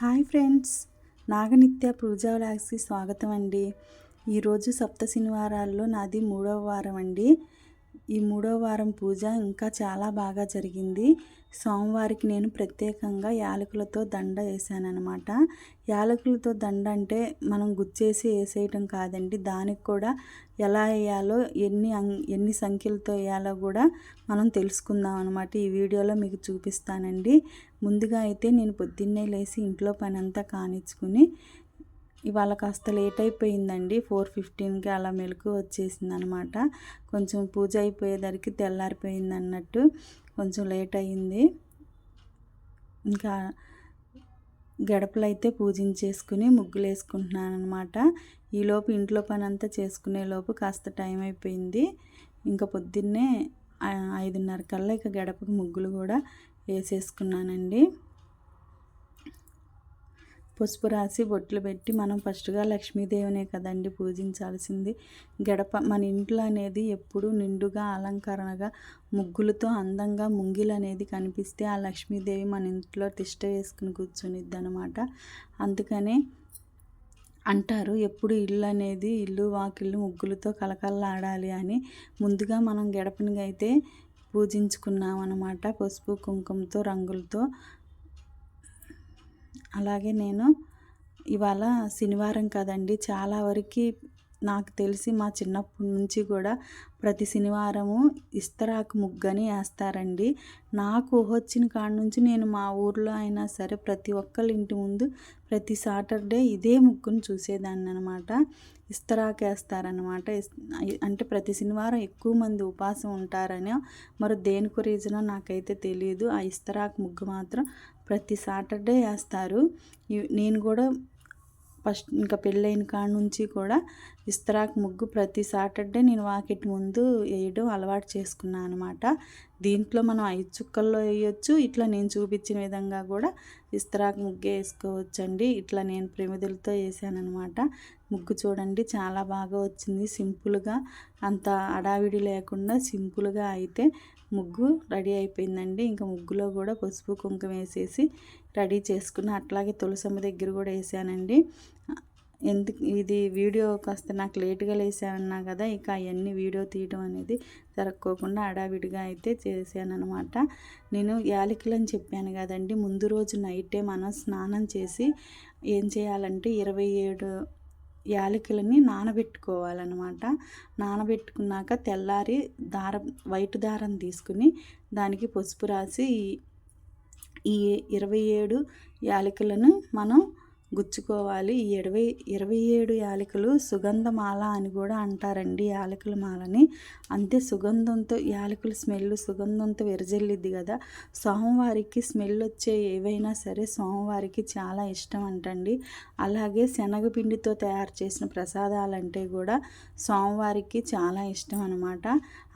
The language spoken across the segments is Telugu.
హాయ్ ఫ్రెండ్స్ నాగనిత్య పూజా వ్లాగ్స్కి స్వాగతం అండి. ఈరోజు సప్త శనివారాల్లో నాది మూడవ వారం అండి. ఈ మూడో వారం పూజ ఇంకా చాలా బాగా జరిగింది. సోమవారికి నేను ప్రత్యేకంగా యాలకులతో దండ వేసానమాట యాలకులతో దండ అంటే మనం గుచ్చేసి వేసేయటం కాదండి. దానికి కూడా ఎలా వేయాలో ఎన్ని ఎన్ని సంఖ్యలతో వేయాలో కూడా మనం తెలుసుకుందాం అనమాట ఈ వీడియోలో మీకు చూపిస్తానండి. ముందుగా అయితే నేను పొద్దున్నే లేచి ఇంట్లో పని అంతా కానిచ్చుకుని ఇవాళ కాస్త లేట్ అయిపోయిందండి. ఫోర్ ఫిఫ్టీన్కి అలా మెలకు వచ్చేసింది అనమాట కొంచెం పూజ అయిపోయేసరికి తెల్లారిపోయింది అన్నట్టు కొంచెం లేట్ అయింది ఇంకా గడపలు అయితే పూజించేసుకుని ముగ్గులు వేసుకుంటున్నాను అనమాట ఈలోపు ఇంట్లో పని అంతా చేసుకునే లోపు కాస్త టైం అయిపోయింది. ఇంకా పొద్దున్నే ఐదున్నర కల్లా ఇక గడపకు ముగ్గులు కూడా వేసేసుకున్నానండి. పసుపు రాసి బొట్లు పెట్టి మనం ఫస్ట్గా లక్ష్మీదేవినే కదండి పూజించాల్సింది. గడప మన ఇంట్లో అనేది ఎప్పుడు నిండుగా అలంకరణగా ముగ్గులతో అందంగా ముంగిలు అనేది కనిపిస్తే ఆ లక్ష్మీదేవి మన ఇంట్లో తిష్ట వేసుకుని కూర్చునిద్ది అనమాట అందుకనే అంటారు ఎప్పుడు ఇల్లు అనేది ఇల్లు వాకిళ్ళు ముగ్గులతో కలకల్లాడాలి అని. ముందుగా మనం గడపనిగైతే పూజించుకున్నాం అనమాట పసుపు కుంకుమతో రంగులతో అలాగే నేను ఇవాళ శనివారం కదండి చాలా వరకు నాకు తెలిసి మా చిన్నప్పటి నుంచి కూడా ప్రతి శనివారము ఇస్తరాకు ముగ్గని వేస్తారండి. నాకు వచ్చిన కాడ నుంచి నేను మా ఊర్లో అయినా సరే ప్రతి ఒక్కళ్ళ ఇంటి ముందు ప్రతి సాటర్డే ఇదే ముగ్గును చూసేదాన్ని అనమాట ఇస్తరాకు వేస్తారనమాట అంటే ప్రతి శనివారం ఎక్కువ మంది ఉపాసం ఉంటారని మరి దేనికి రీజనో నాకైతే తెలియదు. ఆ ఇస్తరాకు ముగ్గు మాత్రం ప్రతి సాటర్డే వేస్తారు. నేను కూడా ఫస్ట్ ఇంకా పెళ్ళైన కాడ నుంచి కూడా ఇస్తరాకు ముగ్గు ప్రతి సాటర్డే నేను వాకిట్ ముందు వేయడం అలవాటు చేసుకున్నాను అనమాట దీంట్లో మనం ఐదు చుక్కల్లో వేయొచ్చు. ఇట్లా నేను చూపించిన విధంగా కూడా ఇస్తరాకు ముగ్గే వేసుకోవచ్చు అండి ఇట్లా నేను ప్రమిదలతో వేసాను అనమాట ముగ్గు చూడండి చాలా బాగా వచ్చింది. సింపుల్గా అంత అడావిడి లేకుండా సింపుల్గా అయితే ముగ్గు రెడీ అయిపోయిందండి. ఇంకా ముగ్గులో కూడా పసుపు కుంకుమ వేసేసి రెడీ చేసుకున్న. అట్లాగే తులసమ్మ దగ్గర కూడా వేసానండి. ఎందుకు ఇది వీడియో కాస్త నాకు లేట్గా లేసానన్నా కదా ఇక అవన్నీ వీడియో తీయడం అనేది జరగకోకుండా అడావిడిగా అయితే చేశానమాట నేను యాలకులు అని చెప్పాను కదండి. ముందు రోజు నైటే మనం స్నానం చేసి ఏం చేయాలంటే ఇరవై ఏడు యాలకులని నానబెట్టుకోవాలన్నమాట. నానబెట్టుకున్నాక తెల్లారి దారం వైట్ దారం తీసుకుని దానికి పసుపు రాసి ఈ ఇరవై ఏడు యాలకులను మనం గుచ్చుకోవాలి. ఈ ఇరవై ఇరవై ఏడు యాలకులు సుగంధమాల అని కూడా అంటారండి యాలకుల మాలని. అంతే సుగంధంతో యాలకుల స్మెల్ సుగంధంతో విరజల్లిద్ది కదా. సోమవారికి స్మెల్ వచ్చే ఏవైనా సరే సోమవారికి చాలా ఇష్టం అంటండి. అలాగే శనగపిండితో తయారు చేసిన ప్రసాదాలంటే కూడా సోమవారికి చాలా ఇష్టం అనమాట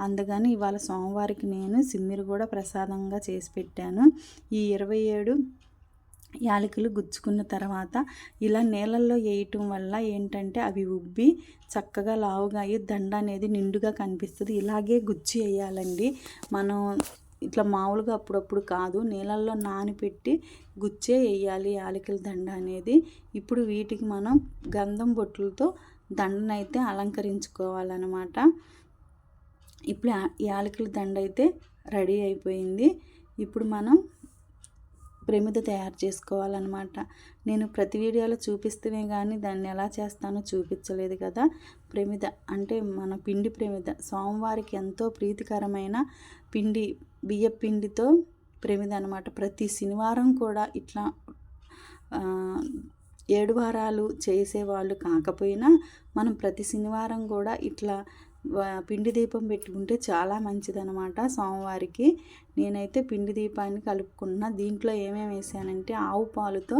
అందుకని ఇవాళ సోమవారికి నేను సిమ్మిరి కూడా ప్రసాదంగా చేసి పెట్టాను. ఈ ఇరవై ఏడు యాలకులు గుచ్చుకున్న తర్వాత ఇలా నీళ్ళల్లో వేయటం వల్ల ఏంటంటే అవి ఉబ్బి చక్కగా లావుగా అయ్యి దండ అనేది నిండుగా కనిపిస్తుంది. ఇలాగే గుచ్చి వేయాలండి. మనం ఇట్లా మామూలుగా అప్పుడప్పుడు కాదు నీళ్ళల్లో నానిపెట్టి గుచ్చే వేయాలి యాలకుల దండ అనేది. ఇప్పుడు వీటికి మనం గంధం బొట్టులతో దండనైతే అలంకరించుకోవాలన్నమాట. ఇప్పుడు యాలకుల దండ అయితే రెడీ అయిపోయింది. ఇప్పుడు మనం ప్రమిద తయారు చేసుకోవాలన్నమాట. నేను ప్రతి వీడియోలో చూపిస్తేనే కానీ దాన్ని ఎలా చేస్తానో చూపించలేదు కదా. ప్రమిద అంటే మన పిండి ప్రమిద సోమవారికి ఎంతో ప్రీతికరమైన పిండి బియ్య పిండితో ప్రమిద అనమాట ప్రతి శనివారం కూడా ఇట్లా ఏడు వారాలు చేసేవాళ్ళు కాకపోయినా మనం ప్రతి శనివారం కూడా ఇట్లా పిండి దీపం పెట్టుకుంటే చాలా మంచిదనమాట సోమవారికి నేనైతే పిండి దీపాన్ని కలుపుకున్న దీంట్లో ఏమేమి వేసానంటే ఆవు పాలుతో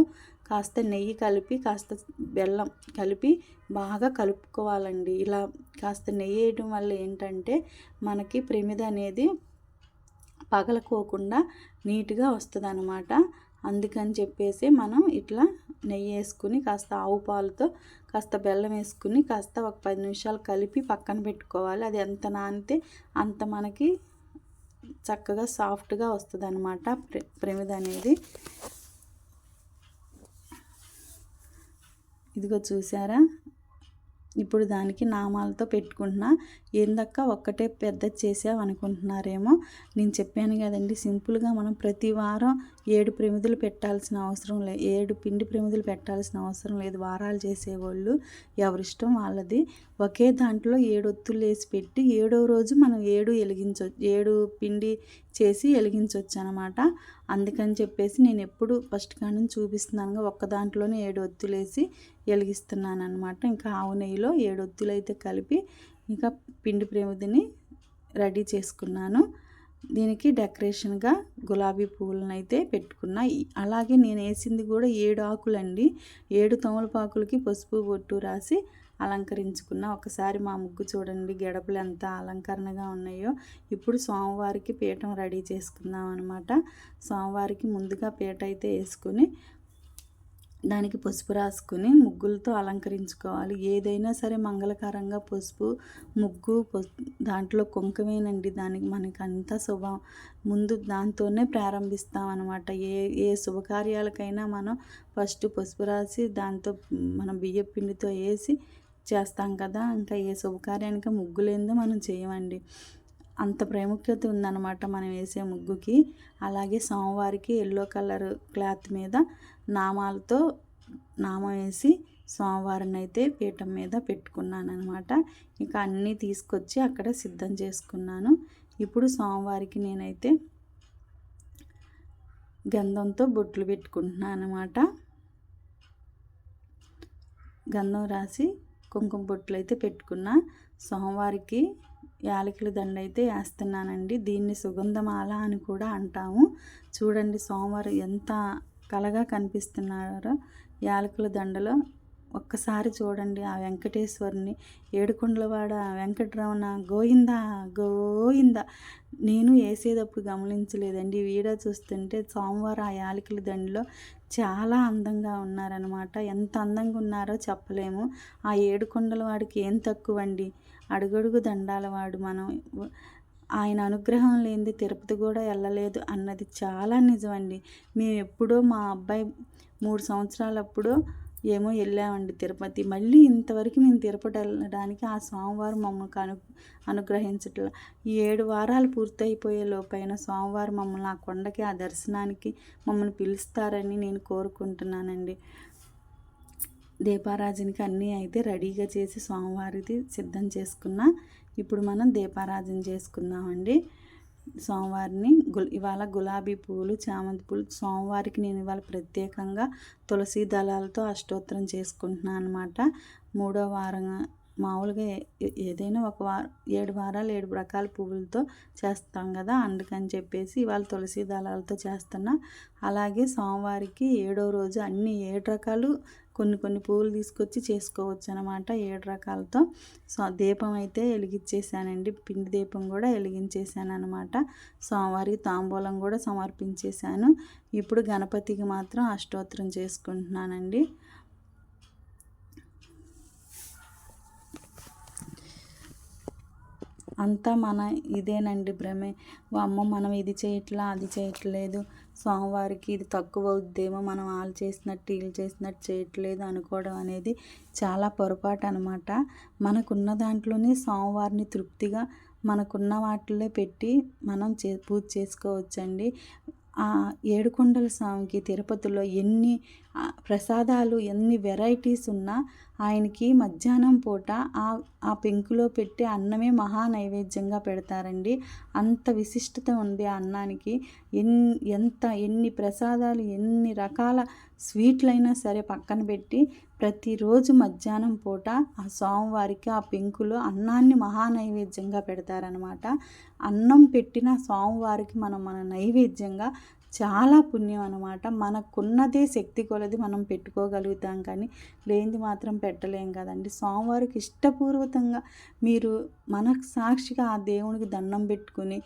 కాస్త నెయ్యి కలిపి కాస్త బెల్లం కలిపి బాగా కలుపుకోవాలండి. ఇలా కాస్త నెయ్యి వేయడం వల్ల ఏంటంటే మనకి ప్రమిద అనేది పగలకోకుండా నీట్గా వస్తుంది అందుకని చెప్పేసి మనం ఇట్లా నెయ్యి వేసుకుని కాస్త ఆవు పాలతో కాస్త బెల్లం వేసుకుని కాస్త ఒక పది నిమిషాలు కలిపి పక్కన పెట్టుకోవాలి. అది ఎంత నానితే అంత మనకి చక్కగా సాఫ్ట్గా వస్తుంది అనమాట ప్రమిద అనేది. ఇదిగో చూసారా? ఇప్పుడు దానికి నామాలతో పెట్టుకుంటున్నా. ఏందక్క ఒక్కటే పెద్ద చేసావు అనుకుంటున్నారేమో నేను చెప్పాను కదండి సింపుల్గా మనం ప్రతి వారం ఏడు ప్రమిదలు పెట్టాల్సిన అవసరం లేదు ఏడు పిండి ప్రమిదలు పెట్టాల్సిన అవసరం లేదు. వారాలు చేసేవాళ్ళు ఎవరిష్టం వాళ్ళది. ఒకే దాంట్లో ఏడు ఒత్తులు వేసి పెట్టి ఏడో రోజు మనం ఏడు వెలిగించవచ్చు ఏడు పిండి చేసి వెలిగించవచ్చు అనమాట అందుకని చెప్పేసి నేను ఎప్పుడు ఫస్ట్ కాడి చూపిస్తున్నాను ఒక్క దాంట్లోనే ఏడు ఒత్తులు వేసి వెలిగిస్తున్నాను అనమాట ఇంకా ఆవు నెయ్యిలో ఏడు ఒత్తులు అయితే కలిపి ఇంకా పిండి ప్రేమిదిని రెడీ చేసుకున్నాను. దీనికి డెకరేషన్గా గులాబీ పువ్వులను అయితే పెట్టుకున్నా అలాగే నేను వేసింది కూడా ఏడు ఆకులండి. ఏడు తమలపాకులకి పసుపు బొట్టు రాసి అలంకరించుకున్న. ఒకసారి మా ముగ్గు చూడండి గడపలు ఎంత అలంకరణగా ఉన్నాయో. ఇప్పుడు సోమవారికి పీఠం రెడీ చేసుకుందాం అనమాట సోమవారికి ముందుగా పీట అయితే వేసుకొని దానికి పసుపు రాసుకుని ముగ్గులతో అలంకరించుకోవాలి. ఏదైనా సరే మంగళకరంగా పసుపు ముగ్గు దాంట్లో కుంకుమేనండి. దానికి మనకి అంతా శుభం. ముందు దాంతోనే ప్రారంభిస్తాం అనమాట ఏ ఏ శుభకార్యాలకైనా మనం ఫస్ట్ పసుపు రాసి దాంతో మనం బియ్య పిండితో వేసి చేస్తాం కదా! ఇంకా ఏ శుభకార్యానికి ముగ్గులేందో మనం చేయమండి. అంత ప్రాముఖ్యత ఉందన్నమాట మనం వేసే ముగ్గుకి. అలాగే సోమవారికి ఎల్లో కలర్ క్లాత్ మీద నామాలతో నామం వేసి సోమవారం అయితే పీఠం మీద పెట్టుకున్నాను అనమాట ఇంకా అన్నీ తీసుకొచ్చి అక్కడ సిద్ధం చేసుకున్నాను. ఇప్పుడు సోమవారికి నేనైతే గంధంతో బొట్లు పెట్టుకుంటున్నాను అనమాట గంధం రాసి కుంకుమ బొట్లు అయితే పెట్టుకున్న. సోమవారికి యాలకుల దండ అయితే వేస్తున్నానండి దీన్ని సుగంధమాల అని కూడా అంటాము. చూడండి సోమవారం ఎంత కలగా కనిపిస్తున్నారో యాలకుల దండలో. ఒక్కసారి చూడండి ఆ వెంకటేశ్వరుని. ఏడుకొండలవాడ వెంకటరమణ గోయింద గోయింద నేను వేసేటప్పుడు గమనించలేదండి. వీడియో చూస్తుంటే సోమవారం ఆ యాలకుల దండలో చాలా అందంగా ఉన్నారనమాట ఎంత అందంగా ఉన్నారో చెప్పలేము. ఆ ఏడుకొండల వాడికి ఏం తక్కువ అండి అడుగడుగు దండాల వాడు మనం. ఆయన అనుగ్రహం లేనిది తిరుపతి కూడా వెళ్ళలేదు అన్నది చాలా నిజమండి. మేము ఎప్పుడో మా అబ్బాయి మూడు సంవత్సరాలప్పుడు ఏమో వెళ్ళామండి తిరుపతి. మళ్ళీ ఇంతవరకు మేము తిరుపతి వెళ్ళడానికి ఆ సోమవారం మమ్మల్ని అను అనుగ్రహించట్ల. ఈ ఏడు వారాలు పూర్తయిపోయే లోపైన సోమవారం మమ్మల్ని ఆ కొండకి ఆ దర్శనానికి మమ్మల్ని పిలుస్తారని నేను కోరుకుంటున్నానండి. దీపారాజునికి అన్నీ అయితే రెడీగా చేసి స్వామివారికి సిద్ధం చేసుకున్నా. ఇప్పుడు మనం దీపారాజన చేసుకుందామండి. సోమవారిని గు ఇవాళ గులాబీ పూలు చామంతి పూలు సోమవారికి నేను ఇవాళ ప్రత్యేకంగా తులసి దళాలతో అష్టోత్తరం చేసుకుంటున్నాను అనమాట మూడో వారం మామూలుగా ఏదైనా ఒక వారం ఏడు వారాలు ఏడు రకాల పువ్వులతో చేస్తాం కదా. అందుకని చెప్పేసి ఇవాళ తులసి దళాలతో చేస్తున్నా. అలాగే సోమవారికి ఏడో రోజు అన్ని ఏడు రకాలు కొన్ని కొన్ని పువ్వులు తీసుకొచ్చి చేసుకోవచ్చు అనమాట ఏడు రకాలతో. సో దీపం అయితే వెలిగించేసానండి పిండి దీపం కూడా వెలిగించేసాను అనమాట సోమవారికి తాంబూలం కూడా సమర్పించేశాను. ఇప్పుడు గణపతికి మాత్రం అష్టోత్తరం చేసుకుంటున్నానండి. అంతా మన ఇదేనండి భ్రమే. అమ్మ మనం ఇది చేయట్లా అది చేయట్లేదు. స్వామివారికి ఇది తక్కువ అవుద్దేమో మనం వాళ్ళు చేసినట్టు వీళ్ళు చేసినట్టు చేయట్లేదు అనుకోవడం అనేది చాలా పొరపాటు అనమాట మనకున్న దాంట్లోనే స్వామివారిని తృప్తిగా మనకున్న వాటిలో పెట్టి మనం చే పూజ చేసుకోవచ్చండి. ఆ ఏడుకొండల స్వామికి తిరుపతిలో ఎన్ని ప్రసాదాలు ఎన్ని వెరైటీస్ ఉన్నా ఆయనకి మధ్యాహ్నం పూట ఆ ఆ పెంకులో పెట్టే అన్నమే మహా నైవేద్యంగా పెడతారండి. అంత విశిష్టత ఉంది ఆ అన్నానికి. ఎన్ ఎంత ఎన్ని ప్రసాదాలు ఎన్ని రకాల స్వీట్లైనా సరే పక్కన పెట్టి ప్రతిరోజు మధ్యాహ్నం పూట ఆ స్వామివారికి ఆ పెంకులో అన్నాన్ని మహా నైవేద్యంగా పెడతారనమాట అన్నం పెట్టిన స్వామివారికి మనం మన నైవేద్యంగా చాలా పుణ్యం అనమాట మనకున్నదే శక్తి కొలది మనం పెట్టుకోగలుగుతాం కానీ లేనిది మాత్రం పెట్టలేం కదండి. స్వామివారికి ఇష్టపూర్వకంగా మీరు మనకు సాక్షిగా ఆ దేవునికి దండం పెట్టుకుని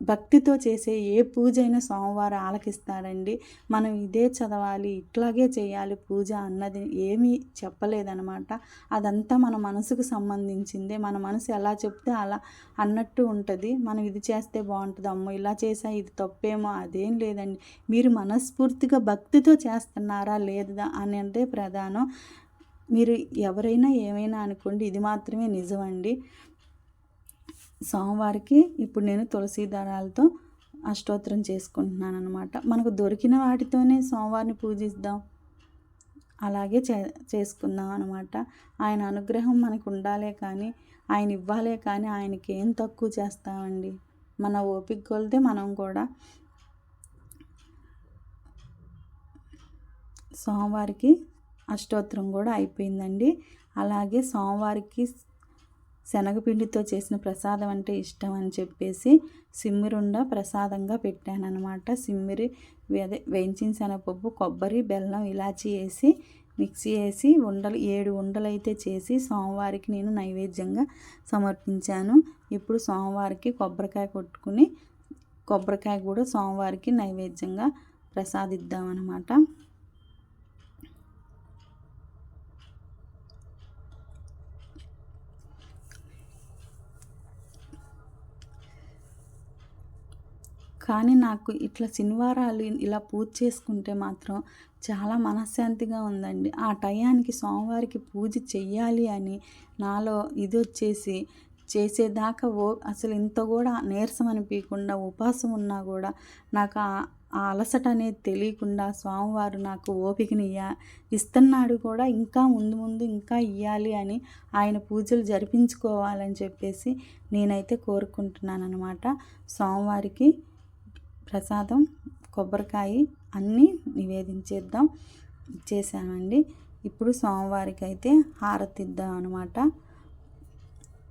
భక్తితో చేసే ఏ పూజ అయినా సోమవారం ఆలకిస్తాడండి. మనం ఇదే చదవాలి ఇట్లాగే చేయాలి పూజ అన్నది ఏమీ చెప్పలేదనమాట. అదంతా మన మనసుకు సంబంధించిందే. మన మనసు ఎలా చెప్తే అలా అన్నట్టు ఉంటుంది. మనం ఇది చేస్తే బాగుంటుంది. అమ్మో ఇలా చేసా ఇది తప్పేమో అదేం లేదండి. మీరు మనస్ఫూర్తిగా భక్తితో చేస్తున్నారా లేదా అనేది ప్రధానం. మీరు ఎవరైనా ఏమైనా అనుకోండి ఇది మాత్రమే నిజమండి. సోమవారికి ఇప్పుడు నేను తులసి దళాలతో అష్టోత్తరం చేసుకుంటున్నాను అనమాట మనకు దొరికిన వాటితోనే సోమవారిని పూజిద్దాం. అలాగే చే చేసుకుందాం అనమాట ఆయన అనుగ్రహం మనకు ఉండాలే కానీ ఆయన ఇవ్వాలే కానీ ఆయనకి ఏం తక్కువ చేస్తామండి. మన ఓపిక కొలితే మనం కూడా సోమవారికి అష్టోత్తరం కూడా అయిపోయిందండి. అలాగే సోమవారికి శనగపిండితో చేసిన ప్రసాదం అంటే ఇష్టం అని చెప్పేసి సిమ్మిరుండ ప్రసాదంగా పెట్టానమాట సిమ్మిరి అదే వేయించిన శనగపప్పు కొబ్బరి బెల్లం ఇలాచి వేసి మిక్సీ వేసి ఉండలు ఏడు ఉండలు అయితే చేసి సోమవారికి నేను నైవేద్యంగా సమర్పించాను. ఇప్పుడు సోమవారికి కొబ్బరికాయ కొట్టుకుని కొబ్బరికాయ కూడా సోమవారికి నైవేద్యంగా ప్రసాదిద్దామన్నమాట. కానీ నాకు ఇట్లా శనివారాలు ఇలా పూజ చేసుకుంటే మాత్రం చాలా మనశ్శాంతిగా ఉందండి. ఆ టయానికి సోమవారికి పూజ చెయ్యాలి అని నాలో ఇది వచ్చేసి చేసేదాకా ఓ అసలు ఇంత కూడా నీరసం అనిపించకుండా ఉపాసం ఉన్నా కూడా నాకు ఆ అలసట అనేది తెలియకుండా స్వామివారు నాకు ఓపికనియ్య ఇస్తున్నాడు కూడా ఇంకా ముందు ముందు ఇంకా ఇవ్వాలి అని ఆయన పూజలు జరిపించుకోవాలని చెప్పేసి నేనైతే కోరుకుంటున్నాను అనమాట స్వామివారికి ప్రసాదం కొబ్బరికాయ అన్నీ నివేదించేద్దాం. ఇచ్చేసానండి ఇప్పుడు సోమవారికి అయితే హారతి ఇద్దాం అనమాట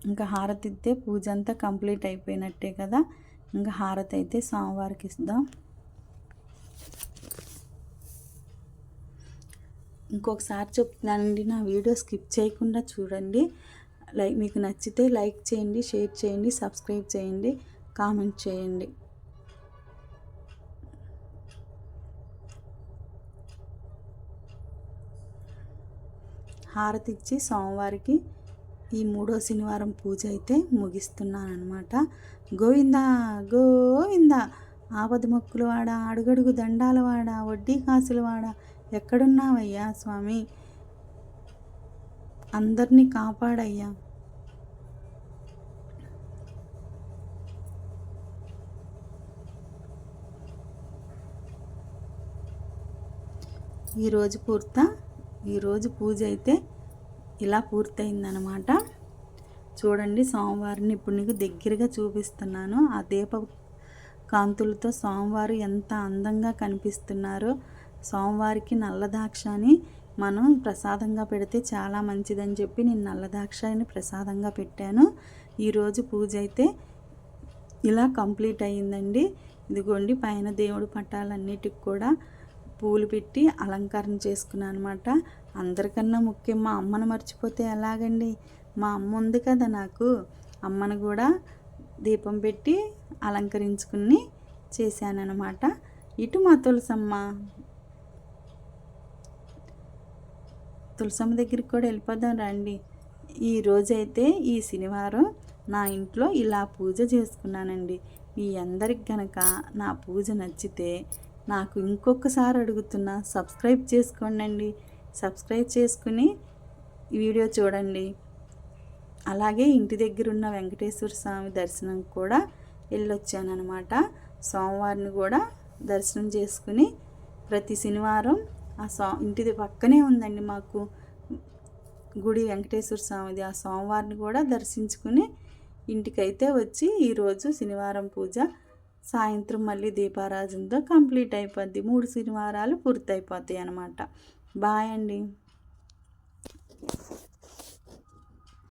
ఇంకా హారతిద్దే పూజ అంతా కంప్లీట్ అయిపోయినట్టే కదా. ఇంకా హారతి అయితే సోమవారికి ఇద్దాం ఇంకొకసారి చెప్తున్నానండి నా వీడియో స్కిప్ చేయకుండా చూడండి. లైక్ మీకు నచ్చితే లైక్ చేయండి షేర్ చేయండి సబ్స్క్రైబ్ చేయండి కామెంట్ చేయండి. హారతి ఇచ్చి సోమవారికి ఈ మూడో శనివారం పూజ అయితే ముగిస్తున్నాను అనమాట గోవింద గోవింద! ఆపద మొక్కులు వాడ అడుగడుగు దండాల వాడ వడ్డీ కాసులు వాడ ఎక్కడున్నావయ్యా స్వామి? అందరినీ కాపాడయ్యా. ఈరోజు పూర్త ఈరోజు పూజ అయితే ఇలా పూర్తయిందనమాట చూడండి సోమవారిని ఇప్పుడు నీకు దగ్గరగా చూపిస్తున్నాను. ఆ దీప కాంతులతో సోమవారు ఎంత అందంగా కనిపిస్తున్నారో సోమవారికి నల్లదాక్షని మనం ప్రసాదంగా పెడితే చాలా మంచిదని చెప్పి నేను నల్లదాక్షని ప్రసాదంగా పెట్టాను. ఈరోజు పూజ అయితే ఇలా కంప్లీట్ అయ్యిందండి. ఇదిగోండి పైన దేవుడి పట్టాలన్నిటికి కూడా పూలు పెట్టి అలంకరణ చేసుకున్నాను అనమాట అందరికన్నా ముఖ్యం మా అమ్మను మర్చిపోతే ఎలాగండి? మా అమ్మ ఉంది కదా నాకు. అమ్మను కూడా దీపం పెట్టి అలంకరించుకుని చేశానమాట ఇటు మా తులసమ్మ. తులసమ్మ దగ్గరికి కూడా వెళ్ళిపోదాం రండి. ఈ రోజైతే ఈ శనివారం నా ఇంట్లో ఇలా పూజ చేసుకున్నానండి. మీ అందరికి గనక నా పూజ నచ్చితే నాకు ఇంకొకసారి అడుగుతున్నా సబ్స్క్రైబ్ చేసుకోండి సబ్స్క్రైబ్ చేసుకుని వీడియో చూడండి. అలాగే ఇంటి దగ్గర ఉన్న వెంకటేశ్వర స్వామి దర్శనం కూడా వెళ్ళొచ్చానమాట సోమవారిని కూడా దర్శనం చేసుకుని ప్రతి శనివారం ఆ సో ఇంటిది పక్కనే ఉందండి మాకు గుడి వెంకటేశ్వర స్వామిది. ఆ సోమవారిని కూడా దర్శించుకుని ఇంటికైతే వచ్చి ఈరోజు శనివారం పూజ సాయంత్రం మళ్ళీ దీపారాజనతో కంప్లీట్ అయిపోద్ది. మూడు శనివారాలు పూర్తయిపోతాయి అన్నమాట. బాయ్ అండి.